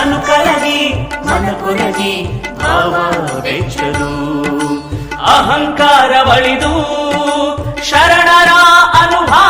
ತನು ಕರಗಿ ಮನ ಕೊರಗಿ ಭಾವ ಬೆಚ್ಚದು ಅಹಂಕಾರ ಬಳಿದು ಶರಣರ ಅನುಭಾವವ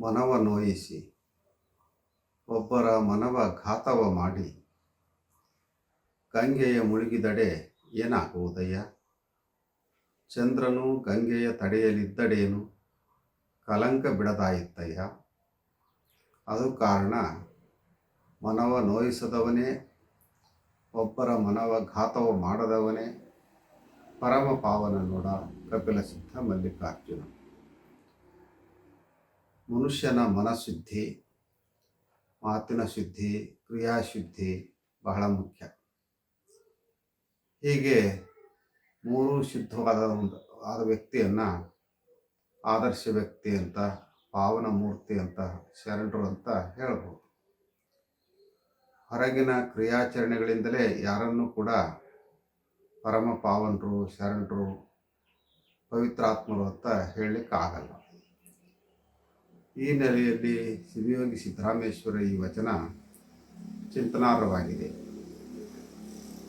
ಮನವ ನೋಯಿಸಿ, ಒಬ್ಬರ ಮನವ ಘಾತವ ಮಾಡಿ, ಗಂಗೆಯ ಮುಳುಗಿದಡೆ ಏನಾಗುವುದಯ್ಯ? ಚಂದ್ರನು ಗಂಗೆಯ ತಡೆಯಲಿದ್ದಡೇನು ಕಲಂಕ ಬಿಡದಾಯಿತ್ತಯ್ಯ ಅದು ಕಾರಣ, ಮನವ ನೋಯಿಸದವನೇ, ಒಬ್ಬರ ಮನವ ಘಾತವ ಮಾಡದವನೇ ಪರಮ ಪಾವನ ನೋಡ ಕಪಿಲ ಸಿದ್ಧ ಮಲ್ಲಿಕಾರ್ಜುನ. ಮನುಷ್ಯನ ಮನಶುದ್ಧಿ, ಮಾತಿನ ಶುದ್ಧಿ, ಕ್ರಿಯಾಶುದ್ಧಿ ಬಹಳ ಮುಖ್ಯ. ಹೀಗೆ ಮೂರು ಶುದ್ಧವಾದ ಒಂದು, ಆದ ವ್ಯಕ್ತಿಯನ್ನು ಆದರ್ಶ ವ್ಯಕ್ತಿ ಅಂತ, ಪಾವನ ಮೂರ್ತಿ ಅಂತ, ಶರಣರು ಅಂತ ಹೇಳ್ಬೋದು. ಹೊರಗಿನ ಕ್ರಿಯಾಚರಣೆಗಳಿಂದಲೇ ಯಾರನ್ನೂ ಕೂಡ ಪರಮ ಪಾವನರು, ಶರಣರು, ಪವಿತ್ರಾತ್ಮರು ಅಂತ ಹೇಳಲಿಕ್ಕೆ ಆಗಲ್ಲ ಈ ನೆಲೆಯಲ್ಲಿ ಶಿವಯೋಗಿ ಸಿದ್ದರಾಮೇಶ್ವರ ಈ ವಚನ ಚಿಂತನಾರ್ಹವಾಗಿದೆ.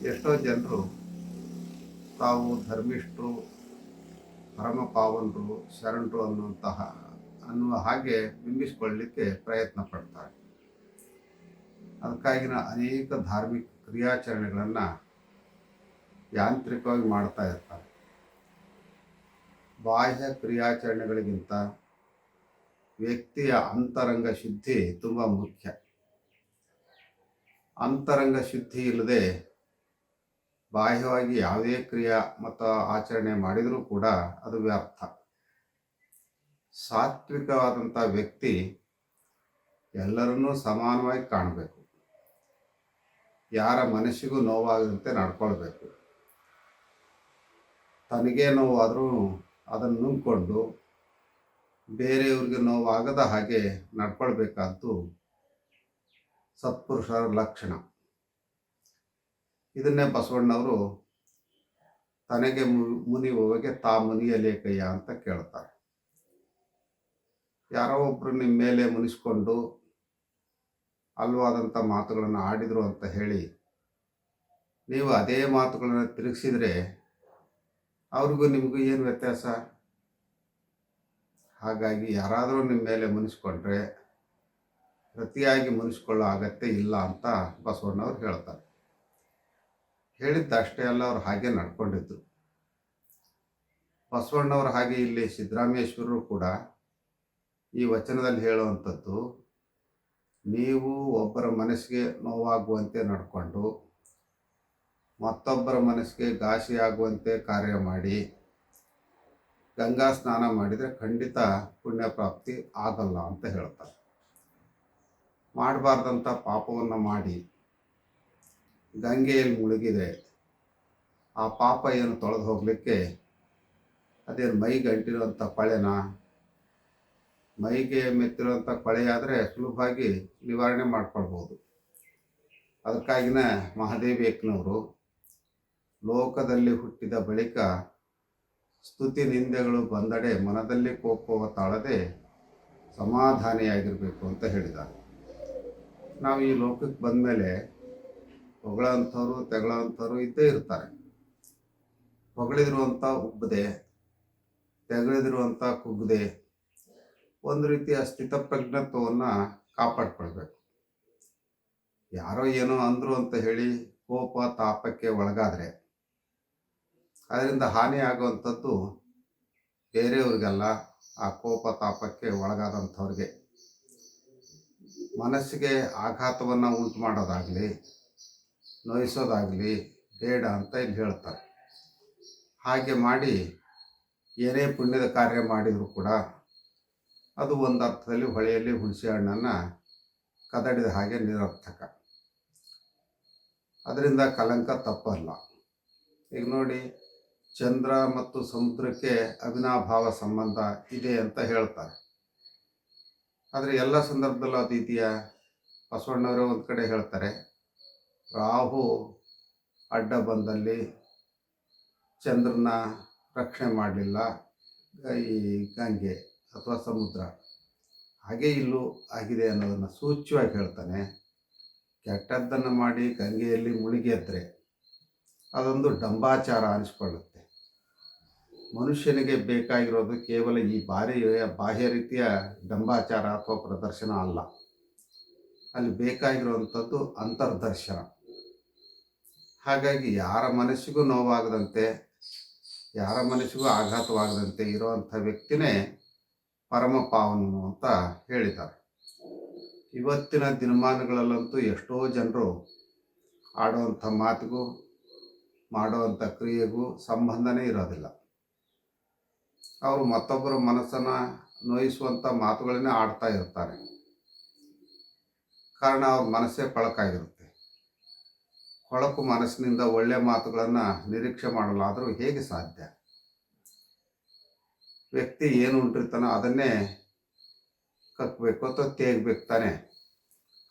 ಎಷ್ಟೋ ಜನರು ತಾವು ಧರ್ಮಿಷ್ಠರು ಪರಮ ಪಾವನರು ಶರಣರು ಅನ್ನುವಂತಹ, ಅನ್ನುವ ಹಾಗೆ ಬಿಂಬಿಸಿಕೊಳ್ಳಲಿಕ್ಕೆ ಪ್ರಯತ್ನ ಪಡ್ತಾರೆ. ಅದಕ್ಕಾಗಿನ ಅನೇಕ ಧಾರ್ಮಿಕ ಕ್ರಿಯಾಚರಣೆಗಳನ್ನು ಯಾಂತ್ರಿಕವಾಗಿ ಮಾಡ್ತಾ ಇರ್ತಾರೆ. ಬಾಹ್ಯ ಕ್ರಿಯಾಚರಣೆಗಳಿಗಿಂತ ವ್ಯಕ್ತಿಯ ಅಂತರಂಗ ಶುದ್ಧಿ ತುಂಬ ಮುಖ್ಯ. ಅಂತರಂಗ ಶುದ್ಧಿ ಇಲ್ಲದೆ ಬಾಹ್ಯವಾಗಿ ಯಾವುದೇ ಕ್ರಿಯಾ ಮತ್ತು ಆಚರಣೆ ಮಾಡಿದರೂ ಕೂಡ ಅದು ವ್ಯರ್ಥ. ಸಾತ್ವಿಕವಾದಂಥ ವ್ಯಕ್ತಿ ಎಲ್ಲರನ್ನೂ ಸಮಾನವಾಗಿ ಕಾಣಬೇಕು. ಯಾರ ಮನಸ್ಸಿಗೂ ನೋವಾಗದಂತೆ ನಡ್ಕೊಳ್ಬೇಕು. ತನಗೇ ನೋವಾದರೂ ಅದನ್ನು ನುಂಗ್ಕೊಂಡು ಬೇರೆಯವ್ರಿಗೆ ನೋವಾಗದ ಹಾಗೆ ನಡ್ಕೊಳ್ಬೇಕಾದ್ದು ಸತ್ಪುರುಷರ ಲಕ್ಷಣ. ಇದನ್ನೇ ಬಸವಣ್ಣವರು ತನಗೆ ಮುನಿಯುವವಗೆ ತಾ ಮುನಿಯಲೇಕಯ್ಯ ಅಂತ ಕೇಳ್ತಾರೆ. ಯಾರೋ ಒಬ್ಬರು ನಿಮ್ಮ ಮೇಲೆ ಮುನಿಸ್ಕೊಂಡು ಅಲ್ವಾದಂಥ ಮಾತುಗಳನ್ನು ಆಡಿದರು ಅಂತ ಹೇಳಿ ನೀವು ಅದೇ ಮಾತುಗಳನ್ನು ತಿರುಗಿಸಿದರೆ ಅವ್ರಿಗೂ ನಿಮಗೂ ಏನು ವ್ಯತ್ಯಾಸ? ಹಾಗಾಗಿ ಯಾರಾದರೂ ನಿಮ್ಮ ಮೇಲೆ ಮುನಿಸ್ಕೊಂಡ್ರೆ ಪ್ರತಿಯಾಗಿ ಮುನಿಸ್ಕೊಳ್ಳೋ ಅಗತ್ಯ ಇಲ್ಲ ಅಂತ ಬಸವಣ್ಣವ್ರು ಹೇಳ್ತಾರೆ. ಹೇಳಿದ್ದ ಅಷ್ಟೇ ಅಲ್ಲ, ಅವ್ರು ಹಾಗೆ ನಡ್ಕೊಂಡಿದ್ರು. ಬಸವಣ್ಣವ್ರ ಹಾಗೆ ಇಲ್ಲಿ ಸಿದ್ದರಾಮೇಶ್ವರರು ಕೂಡ ಈ ವಚನದಲ್ಲಿ ಹೇಳುವಂಥದ್ದು, ನೀವು ಒಬ್ಬರ ಮನಸ್ಸಿಗೆ ನೋವಾಗುವಂತೆ ನಡ್ಕೊಂಡು ಮತ್ತೊಬ್ಬರ ಮನಸ್ಸಿಗೆ ಘಾಸಿಯಾಗುವಂತೆ ಕಾರ್ಯ ಮಾಡಿ ಗಂಗಾ ಸ್ನಾನ ಮಾಡಿದರೆ ಖಂಡಿತ ಪುಣ್ಯ ಪ್ರಾಪ್ತಿ ಆಗಲ್ಲ ಅಂತ ಹೇಳ್ತಾರೆ. ಮಾಡಬಾರ್ದಂಥ ಪಾಪವನ್ನು ಮಾಡಿ ಗಂಗೆಯಲ್ಲಿ ಮುಳುಗಿದೆ ಆ ಪಾಪ ಏನು ತೊಳೆದು ಹೋಗಲಿಕ್ಕೆ ಅದೇನು ಮೈಗೆ ಅಂಟಿರೋಂಥ ಕೊಳೆನ? ಮೈಗೆ ಮೆತ್ತಿರುವಂಥ ಕೊಳೆಯಾದರೆ ಸುಲಭವಾಗಿ ನಿವಾರಣೆ ಮಾಡ್ಕೊಳ್ಬೋದು. ಅದಕ್ಕಾಗಿನ ಮಹಾದೇವಿ ಲೋಕದಲ್ಲಿ ಹುಟ್ಟಿದ ಬಳಿಕ ಸ್ತುತಿ ನಿಂದೆಗಳು ಬಂದಡೆ ಮನದಲ್ಲಿ ಕೋಪವ ತಾಳದೆ ಸಮಾಧಾನಿಯಾಗಿರಬೇಕು ಅಂತ ಹೇಳಿದ ನಾವು ಈ ಲೋಕಕ್ಕೆ ಬಂದಮೇಲೆ ಹೊಗಳಂಥವ್ರು, ತೆಗಳಂಥವ್ರು ಇದ್ದೇ ಇರ್ತಾರೆ. ಹೊಗಳಿದಿರುವಂಥ ಉಬ್ಬದೆ, ತೆಗಳಿದಿರುವಂಥ ಕುಗ್ಗದೆ ಒಂದು ರೀತಿಯ ಸ್ಥಿತಪ್ರಜ್ಞತ್ವವನ್ನು ಕಾಪಾಡ್ಕೊಳ್ಬೇಕು. ಯಾರೋ ಏನೋ ಅಂದರು ಅಂತ ಹೇಳಿ ಕೋಪ ತಾಪಕ್ಕೆ ಒಳಗಾದರೆ ಅದರಿಂದ ಹಾನಿ ಆಗುವಂಥದ್ದು ಬೇರೆಯವ್ರಿಗಲ್ಲ. ಆ ಕೋಪ ತಾಪಕ್ಕೆ ಒಳಗಾದಂಥವ್ರಿಗೆ. ಮನಸ್ಸಿಗೆ ಆಘಾತವನ್ನು ಉಂಟು ಮಾಡೋದಾಗಲಿ, ನೋಯಿಸೋದಾಗಲಿ ಬೇಡ ಅಂತ ಇಲ್ಲಿ ಹೇಳ್ತಾರೆ. ಹಾಗೆ ಮಾಡಿ ಏನೇ ಪುಣ್ಯದ ಕಾರ್ಯ ಮಾಡಿದರೂ ಕೂಡ ಅದು ಒಂದು ಅರ್ಥದಲ್ಲಿ ಹೊಳೆಯಲ್ಲಿ ಹುಣಸೆ ಹಣ್ಣನ್ನು ಕದಡಿದ ಹಾಗೆ ನಿರರ್ಥಕ. ಅದರಿಂದ ಕಲಂಕ ತಪ್ಪಲ್ಲ. ಈಗ ನೋಡಿ ಚಂದ್ರ ಮತ್ತು ಸಮುದ್ರಕ್ಕೆ ಅವಿನಾಭಾವ ಸಂಬಂಧ ಇದೆ ಅಂತ ಹೇಳ್ತಾರೆ. ಆದರೆ ಎಲ್ಲ ಸಂದರ್ಭದಲ್ಲೂ ಅದು ಇದೆಯಾ? ಬಸವಣ್ಣವರೇ ಒಂದು ಕಡೆ ಹೇಳ್ತಾರೆ, ರಾಹು ಅಡ್ಡ ಬಂದಲ್ಲಿ ಚಂದ್ರನ ರಕ್ಷಣೆ ಮಾಡಲಿಲ್ಲ, ಈ ಗಂಗೆ ಅಥವಾ ಸಮುದ್ರ. ಹಾಗೆ ಇಲ್ಲೂ ಆಗಿದೆ ಅನ್ನೋದನ್ನು ಸೂಚ್ಯವಾಗಿ ಹೇಳ್ತಾನೆ. ಕೆಟ್ಟದ್ದನ್ನು ಮಾಡಿ ಗಂಗೆಯಲ್ಲಿ ಮುಳುಗಿ ಅದೊಂದು ಡಂಬಾಚಾರ ಅನಿಸ್ಕೊಳ್ಳುತ್ತೆ. ಮನುಷ್ಯನಿಗೆ ಬೇಕಾಗಿರೋದು ಕೇವಲ ಈ ಬಾರಿ ಬಾಹ್ಯ ರೀತಿಯ ಡಂಬಾಚಾರ ಅಥವಾ ಪ್ರದರ್ಶನ ಅಲ್ಲ. ಅಲ್ಲಿ ಬೇಕಾಗಿರುವಂಥದ್ದು ಅಂತರ್ದರ್ಶನ. ಹಾಗಾಗಿ ಯಾರ ಮನಸ್ಸಿಗೂ ನೋವಾಗದಂತೆ, ಯಾರ ಮನಸ್ಸಿಗೂ ಆಘಾತವಾಗದಂತೆ ಇರುವಂಥ ವ್ಯಕ್ತಿನೇ ಪರಮ ಪಾವನು ಅಂತ ಹೇಳಿದ್ದಾರೆ. ಇವತ್ತಿನ ದಿನಮಾನಗಳಲ್ಲಂತೂ ಎಷ್ಟೋ ಜನರು ಆಡುವಂಥ ಮಾತಿಗೂ, ಮಾಡುವಂಥ ಕ್ರಿಯೆಗೂ ಸಂಬಂಧನೇ ಇರೋದಿಲ್ಲ. ಅವರು ಮತ್ತೊಬ್ಬರ ಮನಸ್ಸನ್ನು ನೋಯಿಸುವಂಥ ಮಾತುಗಳನ್ನೇ ಆಡ್ತಾ ಇರ್ತಾರೆ. ಕಾರಣ ಅವ್ರ ಮನಸ್ಸೇ ಕೊಳಕಾಗಿರುತ್ತೆ ಕೊಳಕು ಮನಸ್ಸಿನಿಂದ ಒಳ್ಳೆಯ ಮಾತುಗಳನ್ನು ನಿರೀಕ್ಷೆ ಮಾಡಲಾದರೂ ಹೇಗೆ ಸಾಧ್ಯ? ವ್ಯಕ್ತಿ ಏನು ಉಂಟಿರ್ತಾನೋ ಅದನ್ನೇ ಕಕ್ಕಬೇಕು ಅಥವಾ ತೇಗಬೇಕು ತಾನೆ.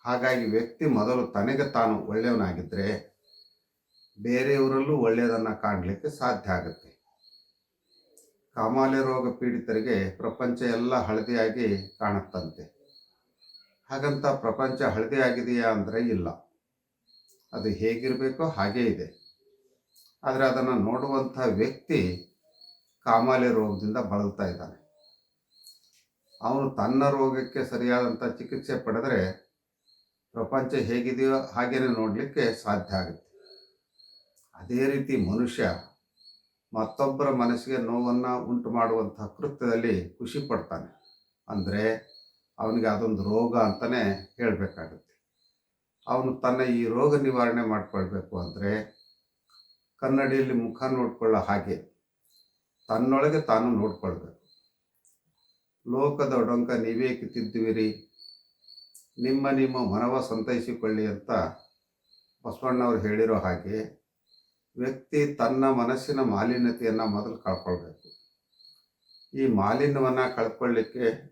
ಹಾಗಾಗಿ ವ್ಯಕ್ತಿ ಮೊದಲು ತನಗೆ ತಾನು ಒಳ್ಳೆಯವನಾಗಿದ್ದರೆ ಬೇರೆಯವರಲ್ಲೂ ಒಳ್ಳೆಯದನ್ನು ಕಾಣಲಿಕ್ಕೆ ಸಾಧ್ಯ ಆಗುತ್ತೆ. ಕಾಮಾಲೆ ರೋಗ ಪೀಡಿತರಿಗೆ ಪ್ರಪಂಚ ಎಲ್ಲ ಹಳದಿಯಾಗಿ ಕಾಣುತ್ತಂತೆ. ಹಾಗಂತ ಪ್ರಪಂಚ ಹಳದಿಯಾಗಿದೆಯಾ ಅಂದರೆ ಇಲ್ಲ. ಅದು ಹೇಗಿರಬೇಕೋ ಹಾಗೇ ಇದೆ. ಆದರೆ ಅದನ್ನು ನೋಡುವಂಥ ವ್ಯಕ್ತಿ ಕಾಮಾಲೆ ರೋಗದಿಂದ ಬಳಲ್ತಾ ಇದ್ದಾನೆ. ಅವನು ತನ್ನ ರೋಗಕ್ಕೆ ಸರಿಯಾದಂಥ ಚಿಕಿತ್ಸೆ ಪಡೆದರೆ ಪ್ರಪಂಚ ಹೇಗಿದೆಯೋ ಹಾಗೇನೆ ನೋಡಲಿಕ್ಕೆ ಸಾಧ್ಯ ಆಗುತ್ತೆ. ಅದೇ ರೀತಿ ಮನುಷ್ಯ ಮತ್ತೊಬ್ಬರ ಮನಸ್ಸಿಗೆ ನೋವನ್ನು ಉಂಟು ಮಾಡುವಂಥ ಕೃತ್ಯದಲ್ಲಿ ಖುಷಿ ಪಡ್ತಾನೆ. ಅಂದರೆ ಅವನಿಗೆ ಅದೊಂದು ರೋಗ ಅಂತಲೇ ಹೇಳಬೇಕಾಗುತ್ತೆ. ಅವನು ತನ್ನ ಈ ರೋಗ ನಿವಾರಣೆ ಮಾಡಿಕೊಳ್ಬೇಕು ಅಂದರೆ ಕನ್ನಡಿಯಲ್ಲಿ ಮುಖ ನೋಡ್ಕೊಳ್ಳೋ ಹಾಗೆ ತನ್ನೊಳಗೆ ತಾನು ನೋಡ್ಕೊಳ್ಬೇಕು. ಲೋಕದ ಡೊಂಕ ನೀವೇಕೆ ತಿದ್ದುವಿರಿ ನಿಮ್ಮ ನಿಮ್ಮ ಮನವ ಸಂತೈಸಿಕೊಳ್ಳಿ ಅಂತ ಬಸವಣ್ಣವ್ರು ಹೇಳಿರೋ ಹಾಗೆ ವ್ಯಕ್ತಿ ತನ್ನ ಮನಸ್ಸಿನ ಮಾಲಿನ್ಯತೆಯನ್ನು ಮೊದಲು ಕಳ್ಕೊಳ್ಬೇಕು. ಈ ಮಾಲಿನ್ಯವನ್ನು ಕಳ್ಕೊಳ್ಳಿಕ್ಕೆ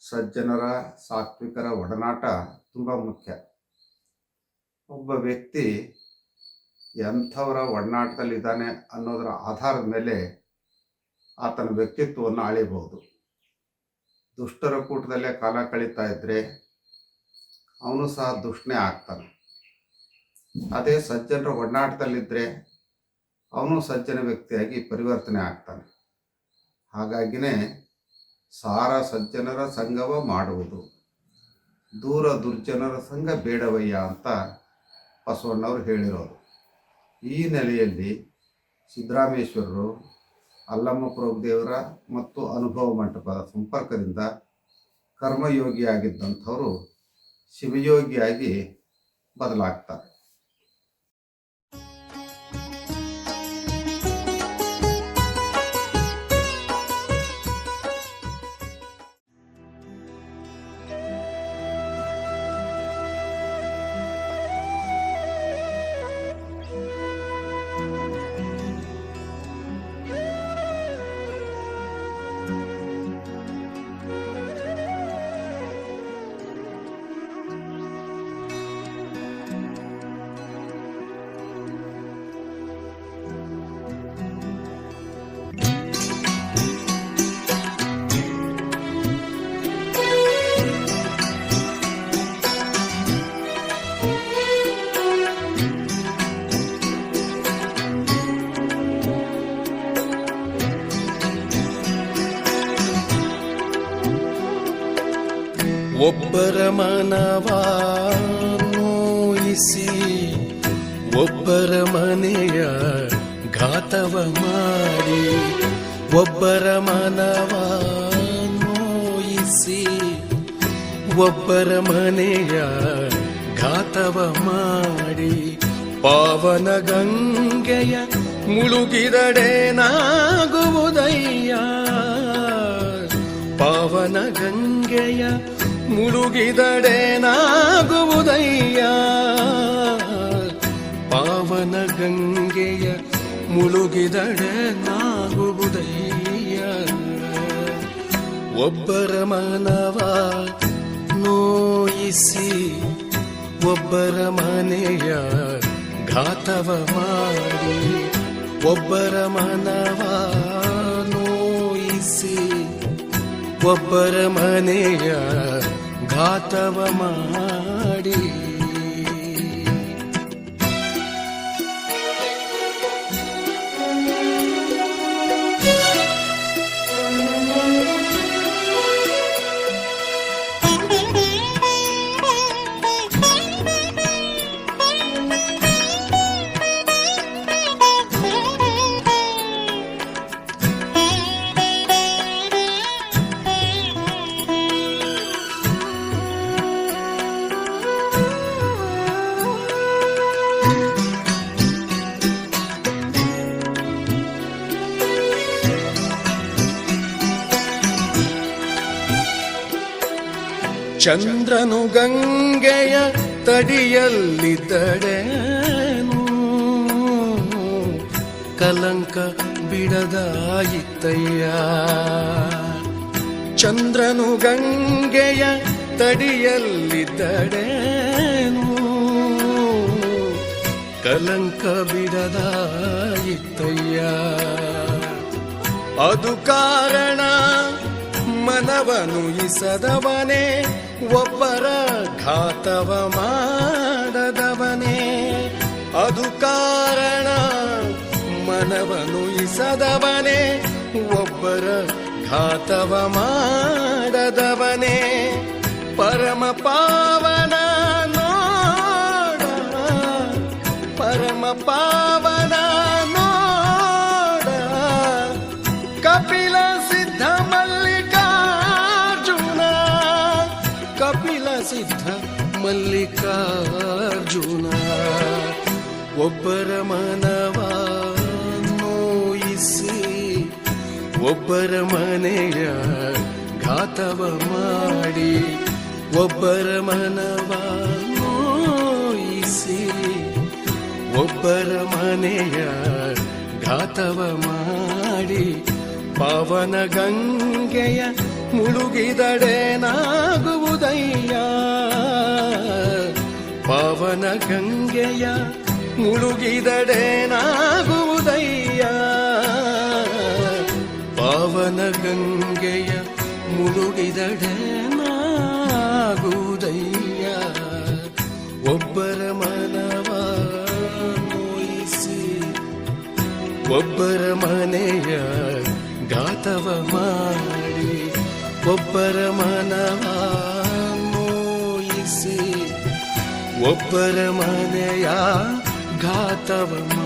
ಸಜ್ಜನರ, ಸಾತ್ವಿಕರ ಒಡನಾಟ ತುಂಬ ಮುಖ್ಯ. ಒಬ್ಬ ವ್ಯಕ್ತಿ ಎಂಥವರ ಒಡನಾಟದಲ್ಲಿದ್ದಾನೆ ಅನ್ನೋದರ ಆಧಾರದ ಮೇಲೆ ಆತನ ವ್ಯಕ್ತಿತ್ವವನ್ನು ಅಳಿಬಹುದು ದುಷ್ಟರ ಕೂಟದಲ್ಲೇ ಕಾಲ ಕಳೀತಾ ಇದ್ದರೆ ಅವನು ಸಹ ದುಷ್ಟನೇ ಆಗ್ತಾನೆ. ಅದೇ ಸಜ್ಜನರ ಒಡನಾಟದಲ್ಲಿದ್ದರೆ ಅವನು ಸಜ್ಜನ ವ್ಯಕ್ತಿಯಾಗಿ ಪರಿವರ್ತನೆ ಆಗ್ತಾನೆ. ಹಾಗಾಗಿನೇ ಸಾರ ಸಜ್ಜನರ ಸಂಘವ ಮಾಡುವುದು. ದೂರ ದುರ್ಜನರ ಸಂಘ ಬೇಡವಯ್ಯ ಅಂತ ಬಸವಣ್ಣವರು ಹೇಳಿರೋರು ಈ ನೆಲೆಯಲ್ಲಿ ಸಿದ್ದರಾಮೇಶ್ವರರು, ಅಲ್ಲಮ್ಮ ಪ್ರಭುದೇವರ ಮತ್ತು ಅನುಭವ ಮಂಟಪದ ಸಂಪರ್ಕದಿಂದ ಕರ್ಮಯೋಗಿಯಾಗಿದ್ದಂಥವರು ಶಿವಯೋಗಿಯಾಗಿ ಬದಲಾಗ್ತಾರೆ. ಒಬ್ಬರ ಮನವ ನೋಯಿಸಿ ಒಬ್ಬರ ಮನೆಯ ಘಾತವ ಮಾಡಿ, ಒಬ್ಬರ ಮನವ ನೋಯಿಸಿ ಒಬ್ಬರ ಮನೆಯ ಘಾತವ ಮಾಡಿ. ಪಾವನ ಗಂಗೆಯ ಮುಳುಗಿದಡೇನಾಗುವುದಯ್ಯ ಪಾವನ ಗಂಗೆಯ ಮುಳುಗಿದಡೆನಾಗುವುದಯ್ಯ? ಪಾವನ ಗಂಗೆಯ ಮುಳುಗಿದಡೆನಾಗುವುದಯ್ಯ? ಒಬ್ಬರ ಮನವ ನೋಯಿಸಿ, ಒಬ್ಬರ ಮನೆಯ ಘಾತವ ಮಾಡಿ, ಒಬ್ಬರ ಮನವ ನೋಯಿಸಿ ಒಬ್ಬರ ಮನೆಯ ಘಾತವ ಮಾಡಿ. ಚಂದ್ರನು ಗಂಗೆಯ ತಡಿಯಲ್ಲಿದ್ದಡೇನು ಕಲಂಕ ಬಿಡದಾಯಿತಯ್ಯ ಚಂದ್ರನು ಗಂಗೆಯ ತಡಿಯಲ್ಲಿದ್ದಡೇನು ಕಲಂಕ ಬಿಡದಾಯಿತಯ್ಯ ಅದು ಕಾರಣ ಮನವನು ಇಸದವನೇ ಒಬ್ಬರ ಘಾತವ ಮಾಡದವನೇ. ಅದು ಕಾರಣ ಮನವನು ಇಸದವನೇ. ಒಬ್ಬರ ಘಾತವ ಮಾಡದವನೇ. ಪರಮ ಪಾವನ ಒಬ್ಬರ ಮನೆಯ ಘಾತವ ಮಾಡಿ ಒಬ್ಬರ ಮನವ ನೋಯಿಸಿ ಒಬ್ಬರ ಮನೆಯ ಘಾತವ ಮಾಡಿ ಪಾವನ ಗಂಗೆಯ ಮುಳುಗಿದಡೆನಾಗುವುದಯ್ಯ? ಪಾವನ ಗಂಗೆಯ ಮುಳುಗಿದಡೇನಾಗುವುದಯ್ಯ ಪಾವನ ಗಂಗೆಯ ಮುಳುಗಿದಡೇನಾಗುವುದಯ್ಯ ಒಬ್ಬರ ಮನವ ಮೋಯಿಸಿ ಒಬ್ಬರ ಮನೆಯ ಗಾತವ ಮಾಡಿ, ಒಬ್ಬರ ಮನವ ಮೋಯಿಸಿ ಒಬ್ಬರ ಮನೆಯ ಘಾತವ ಮಾಡಿ